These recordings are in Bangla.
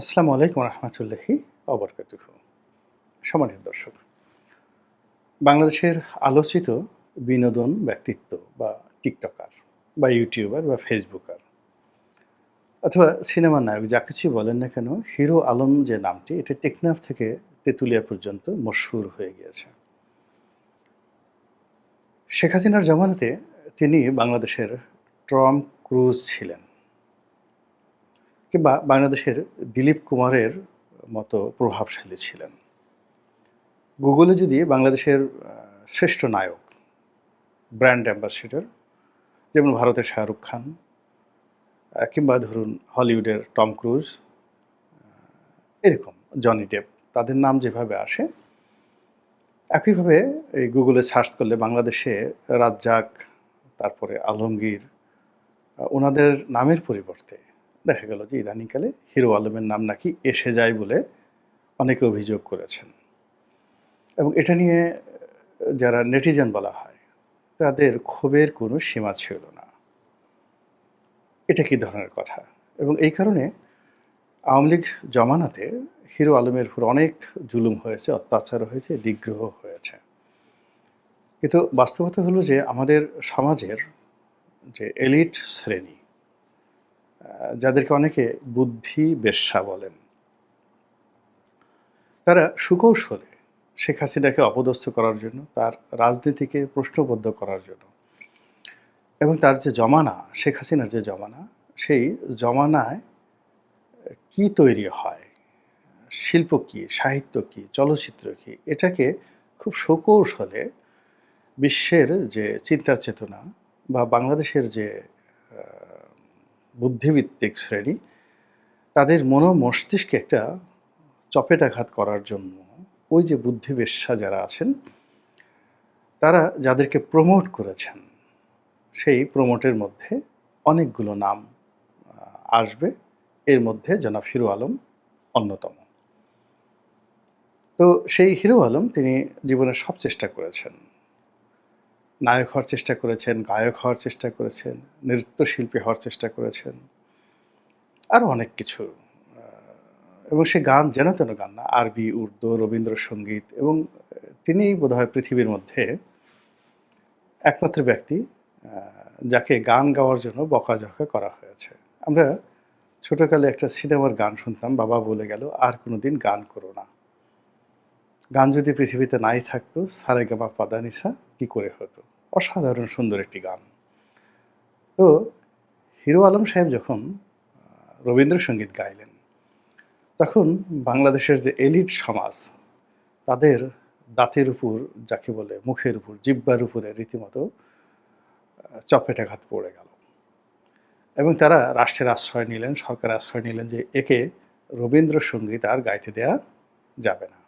আসসালামু আলাইকুম রহমতুল্লাহি অবরকাতুহ সম্মানিত দর্শক, বাংলাদেশের আলোচিত বিনোদন ব্যক্তিত্ব বা টিকটকার বা ইউটিউবার বা ফেসবুকার অথবা সিনেমার নায়ক, যা কিছুই বলেন না কেন, হিরো আলম যে নামটি, এটা টেকনাফ থেকে তেঁতুলিয়া পর্যন্ত মশহুর হয়ে গিয়েছে। শেখ হাসিনার জমানাতে তিনি বাংলাদেশের ট্রম ক্রুজ ছিলেন। কিংবা বাংলাদেশের দিলীপ কুমারের মতো প্রভাবশালী ছিলেন। গুগলে যদি বাংলাদেশের শ্রেষ্ঠ নায়ক, ব্র্যান্ড অ্যাম্বাসেডর, যেমন ভারতের শাহরুখ খান কিংবা ধরুন হলিউডের টম ক্রুজ এরকম জনি ডেপ, তাদের নাম যেভাবে আসে, একইভাবে এই গুগলে সার্চ করলে বাংলাদেশে রাজ্জাক, তারপরে আলমগীর ওনাদের নামের পরিবর্তে দেখা গেল যে ইদানিংকালে হিরো আলমের নাম নাকি এসে যায় বলে অনেকে অভিযোগ করেছেন। এবং এটা নিয়ে, যারা নেটিজেন বলা হয়, তাদের ক্ষোভের কোনো সীমা ছিল না। এটা কি ধরনের কথা? এবং এই কারণে আওয়ামী লীগ জমানাতে হিরো আলমের উপর অনেক জুলুম হয়েছে, অত্যাচার হয়েছে নিগ্রহ হয়েছে। কিন্তু বাস্তবতা হলো যে আমাদের সমাজের যে এলিট শ্রেণি যাদেরকে অনেকে বুদ্ধি বেশ্যা বলেন। তারা সুকৌশলে শেখ হাসিনাকে অপদস্থ করার জন্য, তার রাজনীতিকে প্রশ্নবদ্ধ করার জন্য এবং তার যে জমানা, শেখ হাসিনার যে জমানা, সেই জমানায় কি তৈরি হয়, শিল্প কি, সাহিত্য কি, চলচ্চিত্র কি, এটাকে খুব সুকৌশলে বিশ্বের যে চিন্তা চেতনা বা বাংলাদেশের যে বুদ্ধিভিত্তিক শ্রেণি, তাদের মনো মস্তিষ্কে একটা চপেটাঘাত করার জন্য ওই যে বুদ্ধিবেশ্যা যারা আছেন, তারা যাদেরকে প্রমোট করেছেন, সেই প্রমোটের মধ্যে অনেকগুলো নাম আসবে। এর মধ্যে জনাব হিরো আলম অন্যতম। তো সেই হিরো আলম তিনি জীবনে সব চেষ্টা করেছেন। নায়ক হওয়ার চেষ্টা করেছেন, গায়ক হওয়ার চেষ্টা করেছেন, নৃত্যশিল্পী হওয়ার চেষ্টা করেছেন আরও অনেক কিছু। এবং সে গান, যেন তেন গান না, আরবি, উর্দু, রবীন্দ্রসঙ্গীত এবং তিনি বোধহয় পৃথিবীর মধ্যে একমাত্র ব্যক্তি যাকে গান গাওয়ার জন্য বকাঝকা করা হয়েছে। আমরা ছোটকালে একটা সিনেমার গান শুনতাম, বাবা বলে গেল, আর কোনোদিন গান করো না। গান যদি পৃথিবীতে নাই থাকতো সারেগামা পাদানিসা কি করে হতো? অসাধারণ সুন্দর একটি গান। তো হিরো আলম সাহেব যখন রবীন্দ্রসঙ্গীত গাইলেন, তখন বাংলাদেশের যে এলিট সমাজ, তাদের দাঁতের উপর, যাকে বলে মুখের উপর, জিব্বার উপরে রীতিমতো চপেটাঘাত পড়ে গেল। এবং তারা রাষ্ট্রের আশ্রয় নিলেন সরকার আশ্রয় নিলেন যে একে রবীন্দ্রসঙ্গীত আর গাইতে দেয়া যাবে না।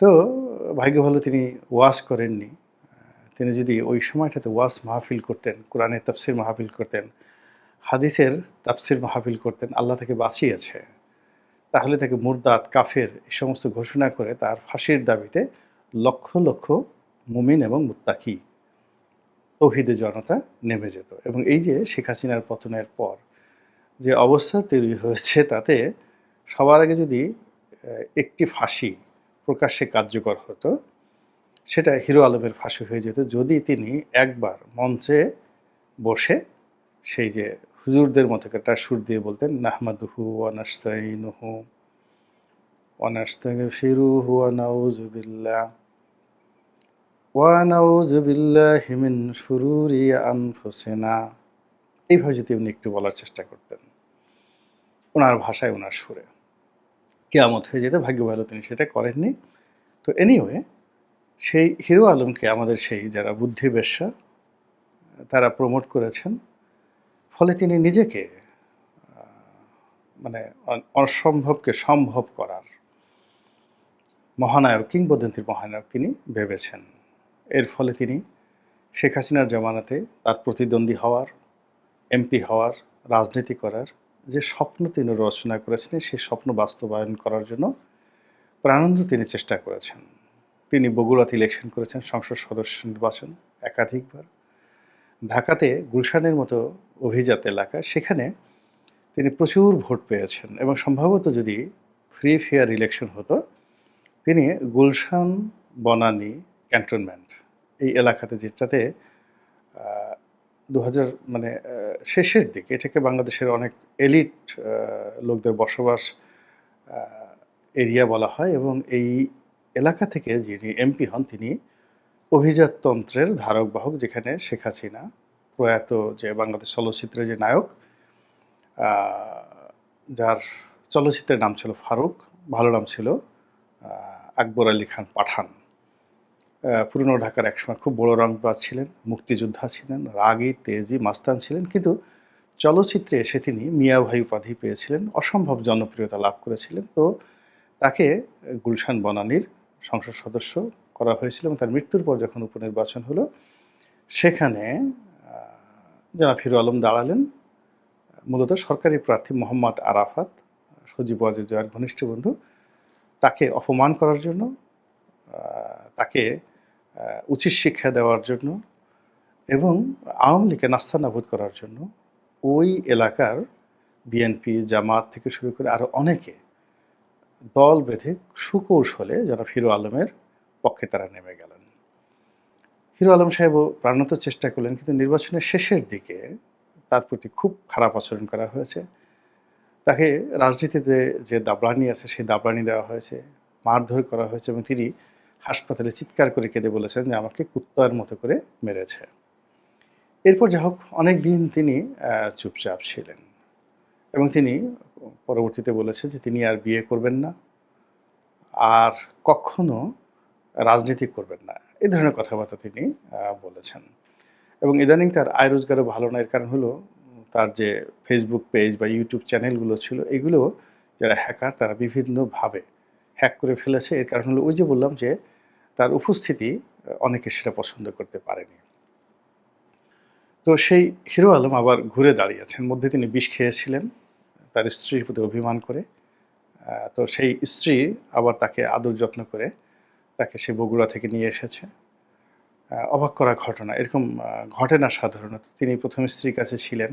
তো ভাগ্য ভালো তিনি ওয়াজ করেননি। তিনি যদি ওই সময়টাতে ওয়াজ মাহফিল করতেন, কোরআনের তাফসির মাহফিল করতেন, হাদিসের তাফসির মাহফিল করতেন, আল্লাহ তাকে বাঁচিয়েছে, তাহলে তাকে মুরদাত কাফের এই সমস্ত ঘোষণা করে তার ফাঁসির দাবিতে লক্ষ লক্ষ মুমিন এবং মুত্তাকি তৌহিদে জনতা নেমে যেত। এবং এই যে শেখ হাসিনার পতনের পর যে অবস্থা তৈরি হয়েছে তাতে সবার আগে যদি একটি ফাঁসি প্রকাশ্যে কার্যকর হতো, সেটা হিরো আলমের ফাঁসি হয়ে যেত। যদি তিনি একবার মঞ্চে বসে সেই যে হুজুরদের মতো একটা সুর দিয়ে বলতেন, নাহমাদুহু ওয়ানাস্তাইনুহু ওয়ানাস্তাগফিরুহু ওয়া নাউযু বিল্লাহ ওয়া নাউযু বিল্লাহি মিন শুরুরি আনফুসিনা। এইভাবে যদি উনি একটু বলার চেষ্টা করতেন, ওনার ভাষায় ওনার সুরে। কেয়ামত হয়ে যেতে ভাগ্য ভালো তিনি সেটা করেননি। তো এনিওয়ে সেই হিরো আলমকে আমাদের সেই যারা বুদ্ধি বেশ্যা তারা প্রমোট করেছেন। ফলে তিনি নিজেকে মানে অসম্ভবকে সম্ভব করার মহানায়ক, কিংবদন্তির মহানায়ক তিনি ভেবেছেন। এর ফলে তিনি শেখ হাসিনার জামানাতে তার প্রতিদ্বন্দ্বী হওয়ার, এমপি হওয়ার, রাজনীতি করার যে স্বপ্ন তিনি রচনা করেছিলেন, সেই স্বপ্ন বাস্তবায়ন করার জন্য প্রাণান্ত তিনি চেষ্টা করেছেন। তিনি বগুড়াতে ইলেকশন করেছেন, সংসদ সদস্য নির্বাচন একাধিকবার। ঢাকাতে গুলশানের মতো অভিজাত এলাকা, সেখানে তিনি প্রচুর ভোট পেয়েছেন এবং সম্ভবত যদি ফ্রি ফেয়ার ইলেকশন হতো, তিনি গুলশান, বনানী ক্যান্টনমেন্ট এই এলাকাতে যেটাতে দু হাজার মানে শেষের দিকে এটাকে বাংলাদেশের অনেক এলিট লোকদের বসবাস এরিয়া বলা হয় এবং এই এলাকা থেকে যিনি এমপি হন, তিনি অভিজাততন্ত্রের ধারক বাহক যেখানে শেখ হাসিনা প্রয়াত যে বাংলাদেশ চলচ্চিত্রের যে নায়ক যার চলচ্চিত্রের নাম ছিল ফারুক, ভালো নাম ছিল আকবর আলী খান পাঠান। পুরনো ঢাকার একসময় খুব বড় রংবাজ ছিলেন মুক্তিযোদ্ধা ছিলেন রাগী তেজি মাস্তান ছিলেন কিন্তু চলচ্চিত্রে এসে তিনি মিয়া ভাই উপাধি পেয়েছিলেন অসম্ভব জনপ্রিয়তা লাভ করেছিলেন। তো তাকে গুলশান বনানীর সংসদ সদস্য করা হয়েছিল এবং তার মৃত্যুর পর যখন উপনির্বাচন হলো সেখানে আহ, ফিরু আলম দাঁড়ালেন। মূলত সরকারি প্রার্থী মোহাম্মদ আরাফাত সজীব ওয়াজেদ জয়ের ঘনিষ্ঠ বন্ধু তাকে অপমান করার জন্য তাকে উচিত শিক্ষা দেওয়ার জন্য এবং আওয়ামী লীগকে নাস্তানাবুদ করার জন্য ওই এলাকার বিএনপি জামাত থেকে শুরু করে আরও অনেকে দল বেঁধে সুকৌশলে যারা হিরো আলমের পক্ষে তারা নেমে গেলেন। হিরো আলম সাহেবও প্রাণত চেষ্টা করলেন, কিন্তু নির্বাচনের শেষের দিকে তার প্রতি খুব খারাপ আচরণ করা হয়েছে। তাকে রাজনীতিতে যে দাবরানি আছে, সেই দাবরানি দেওয়া হয়েছে, মারধর করা হয়েছে এবং তিনি হাসপাতালে চিৎকার করে কেঁদে বলেছেন যে আমাকে কুত্তার মতো করে মেরেছে। এরপর যা হোক অনেক দিন তিনি চুপচাপ ছিলেন এবং তিনি পরবর্তীতে বলেছেন যে তিনি আর বিয়ে করবেন না, আর কখনো রাজনীতি করবেন না। এ ধরনের কথাবার্তা তিনি বলেছেন। এবং ইদানিং তার আয় রোজগারও ভালো না, এর কারণ হলো তার যে ফেসবুক পেজ বা ইউটিউব চ্যানেলগুলো ছিল, এগুলো যারা হ্যাকার তারা বিভিন্নভাবে হ্যাক করে ফেলেছে। এর কারণ হলো ওই যে বললাম যে তার উপস্থিতি অনেকে সেটা পছন্দ করতে পারেনি। তো সেই হিরো আলম আবার ঘুরে দাঁড়িয়েছেন মধ্যে তিনি বিষ খেয়েছিলেন, তার স্ত্রীর প্রতি অভিমান করে। তো সেই স্ত্রী আবার তাকে আদর যত্ন করে তাকে সে বগুড়া থেকে নিয়ে এসেছে। অবাক করা ঘটনা। এরকম ঘটে না সাধারণত। তিনি প্রথম স্ত্রীর কাছে ছিলেন।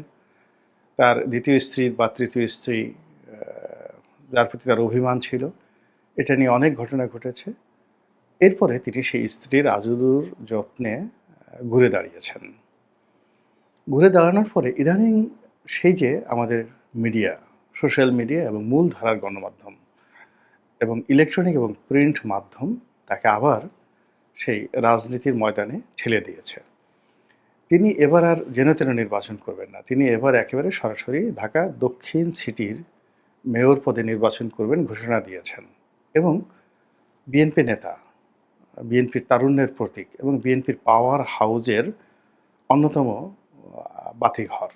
তার দ্বিতীয় স্ত্রী বা তৃতীয় স্ত্রী যার প্রতি তার অভিমান ছিল। এটা নিয়ে অনেক ঘটনা ঘটেছে। এরপরে তিনি সেই স্ত্রীর আজুদুর যত্নে ঘুরে দাঁড়িয়েছেন। ঘুরে দাঁড়ানোর পরে ইদানিং সেই যে আমাদের মিডিয়া, সোশ্যাল মিডিয়া এবং মূল ধারার গণমাধ্যম এবং ইলেকট্রনিক এবং প্রিন্ট মাধ্যম তাকে আবার সেই রাজনীতির ময়দানে ঠেলে দিয়েছে। তিনি এবার আর যেন তেন নির্বাচন করবেন না। তিনি এবার একেবারে সরাসরি ঢাকা দক্ষিণ সিটির মেয়র পদে নির্বাচন করবেন ঘোষণা দিয়েছেন এবং বিএনপি নেতা বিএনপির তারুণ্যের প্রতীক এবং বিএনপির পাওয়ার হাউজের অন্যতম বাতিঘর।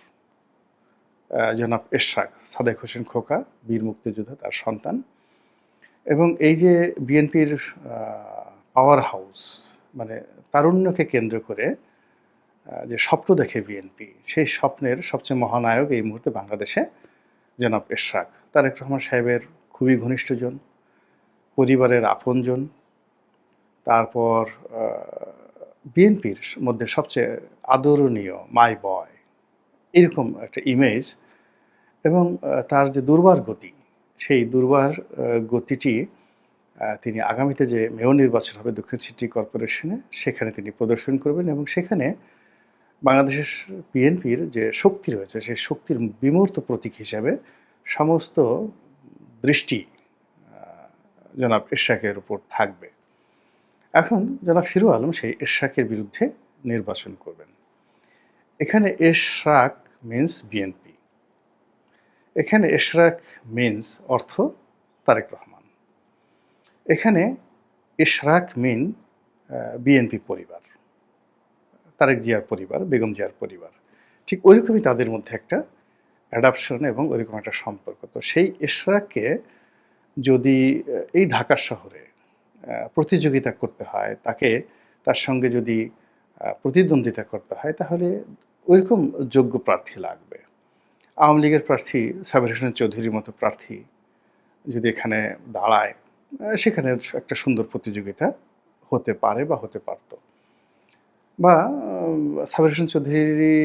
জনাব এশরাক সাদেক হোসেন খোকা, বীর মুক্তিযোদ্ধা তার সন্তান। এবং এই যে বিএনপির পাওয়ার হাউস মানে তারুণ্যকে কেন্দ্র করে যে স্বপ্ন দেখে বিএনপি, সেই স্বপ্নের সবচেয়ে মহানায়ক এই মুহূর্তে বাংলাদেশে জনাব এশরাক। তারেক রহমান সাহেবের খুবই ঘনিষ্ঠজন, পরিবারের আপনজন তারপর বিএনপির মধ্যে সবচেয়ে আদরণীয় মাই বয়, এরকম একটা ইমেজ এবং তার যে দুর্বার গতি, সেই দুর্বার গতিটি তিনি আগামীতে যে মেয়র নির্বাচন হবে দক্ষিণ সিটি কর্পোরেশনে, সেখানে তিনি প্রদর্শন করবেন এবং সেখানে বাংলাদেশের বিএনপির যে শক্তি রয়েছে, সেই শক্তির বিমূর্ত প্রতীক হিসাবে সমস্ত দৃষ্টি জনাব ইশাকের উপর থাকবে। এখন যারা ফিরু আলম সেই ইশাকের বিরুদ্ধে নির্বাচন করবেন। এখানে এশরাক মিন্স বিএনপি এখানে এশরাক মিন্স অর্থ তারেক রহমান। এখানে ইশরাক মিন বিএনপি পরিবার, তারেক জিয়ার পরিবার, বেগম জিয়ার পরিবার। ঠিক ওইরকমই তাদের মধ্যে একটা অ্যাডাপশন এবং ওইরকম একটা সম্পর্ক। তো সেই ইশরাককে যদি এই ঢাকা শহরে প্রতিযোগিতা করতে হয়, তাকে তার সঙ্গে যদি প্রতিদ্বন্দ্বিতা করতে হয়, তাহলে ওইরকম যোগ্য প্রার্থী লাগবে আওয়ামী লীগের প্রার্থী সাবির হোসেন চৌধুরীর মতো প্রার্থী যদি এখানে দাঁড়ায় সেখানে একটা সুন্দর প্রতিযোগিতা হতে পারে বা হতে পারত বা সাবের হোসেন চৌধুরী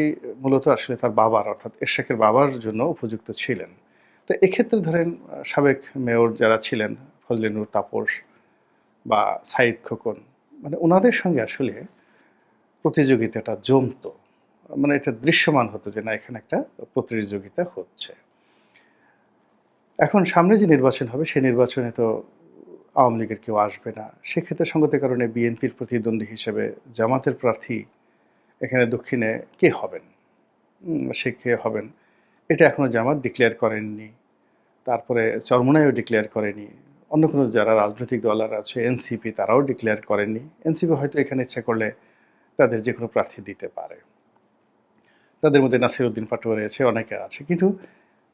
মূলত আসলে তার বাবার, অর্থাৎ এরশাকের বাবার জন্য উপযুক্ত ছিলেন। তো এক্ষেত্রে ধরেন সাবেক মেয়র যারা ছিলেন, ফজলে নূর তাপস বা সাঈদ খোকন মানে ওনাদের সঙ্গে আসলে প্রতিযোগিতাটা জমতো। মানে এটা দৃশ্যমান হতো যে না, এখানে একটা প্রতিযোগিতা হচ্ছে। এখন সামনে যে নির্বাচন হবে, সেই নির্বাচনে তো আওয়ামী লীগের কেউ আসবে না। সেক্ষেত্রে সঙ্গতের কারণে বিএনপির প্রতিদ্বন্দ্বী হিসেবে জামাতের প্রার্থী এখানে দক্ষিণে কে হবেন? সে কে হবেন? এটা এখনও জামাত ডিক্লেয়ার করেননি। তারপরে চরমোনাইও ডিক্লেয়ার করেনি। অন্য কোনো যারা রাজনৈতিক দল আর আছে এনসিপি তারাও ডিক্লেয়ার করেননি। এনসিপি হয়তো এখানে ইচ্ছা করলে তাদের যে কোনো প্রার্থী দিতে পারে। তাদের মধ্যে নাসিরউদ্দিন পাটোয়ারি রয়েছে, অনেকে আছে। কিন্তু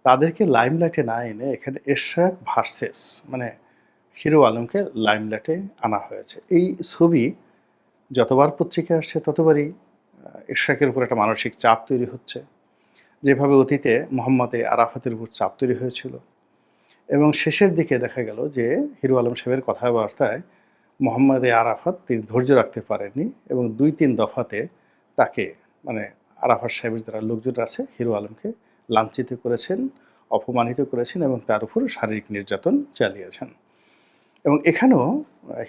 তাদেরকে লাইমলাইটে না এনে এখানে এরশাক ভার্সেস মানে হিরো আলমকে লাইমলাইটে আনা হয়েছে। এই ছবি যতবার পত্রিকায় আসছে ততবারই আ এরশাকের উপর একটা মানসিক চাপ তৈরি হচ্ছে। যেভাবে অতীতে মোহাম্মদ আরাফাতের উপর চাপ তৈরি হয়েছিল। এবং শেষের দিকে দেখা গেল যে হিরো আলম সাহেবের কথাবার্তায় মোহাম্মদ এ আরাফাত তিনি ধৈর্য রাখতে পারেননি এবং ২-৩ দফাতে তাকে মানে আরাফাত সাহেবের যারা লোকজন আছে হিরো আলমকে লাঞ্ছিত করেছেন, অপমানিত করেছেন এবং তার উপর শারীরিক নির্যাতন চালিয়েছেন। এবং এখানেও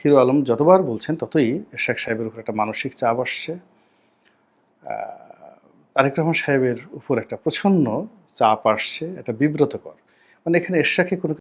হিরো আলম যতবার বলছেন ততই শেখ সাহেবের উপর একটা মানসিক চাপ আসছে। তারেক রহমান সাহেবের উপর একটা প্রচ্ছন্ন চাপ আসছে, এটা বিব্রতকর। মানে এখানে এরশাকে কোনো